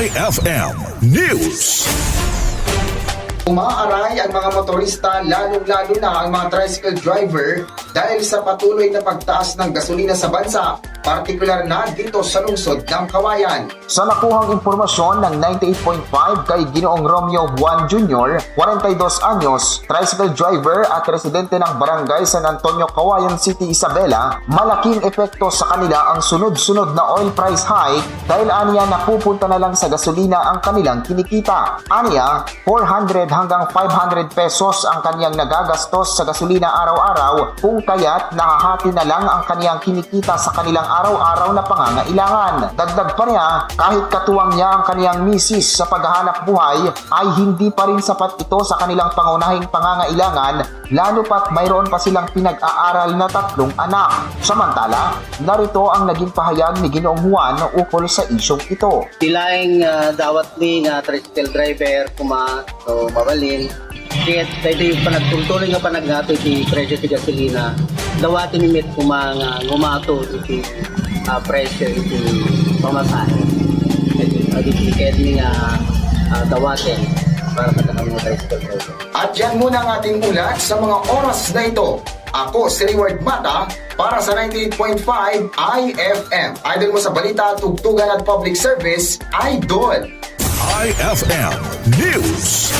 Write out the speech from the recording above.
IFM News. Umaaray ang mga motorista lalong-lalo na ang mga tricycle driver dahil sa patuloy na pagtaas ng gasolina sa bansa, partikular na dito sa lungsod ng Kawayan. Sa nakuhang impormasyon ng 98.5 kay Ginoong Romeo Juan Jr., 42 anyos, tricycle driver at residente ng barangay San Antonio, Kawayan City, Isabela, malaking epekto sa kanila ang sunod-sunod na oil price hike dahil aniya napupunta na lang sa gasolina ang kanilang kinikita. Aniya, 400 hanggang 500 pesos ang kaniyang nagagastos sa gasolina araw-araw kung kaya't nakahati na lang ang kaniyang kinikita sa kanilang araw-araw na pangangailangan. Dagdag pa niya, kahit katuwang niya ang kaniyang misis sa paghahanap buhay, ay hindi pa rin sapat ito sa kanilang pangunahing pangangailangan, lalo pat mayroon pa silang pinag-aaral na tatlong anak. Samantala, narito ang naging pahayag ni Ginoong Juan ukol sa isyong ito. Tilaing uh, dawat ni nga tricycle driver kuma so mabalin kaya tayo yung panagtultuloy nga panagnato ti presyo ti gasolina dawati ni met kuma nga ngumato iti uh, presyo iti pamasahe adi tiket ni nga uh, dawatin para katakang mga tricycle driver At yan muna ang ating ulat sa mga oras na ito. Ako si Reward Mata para sa 98.5 IFM. Idol mo sa balita, tugtugan at public service, Idol. IFM News.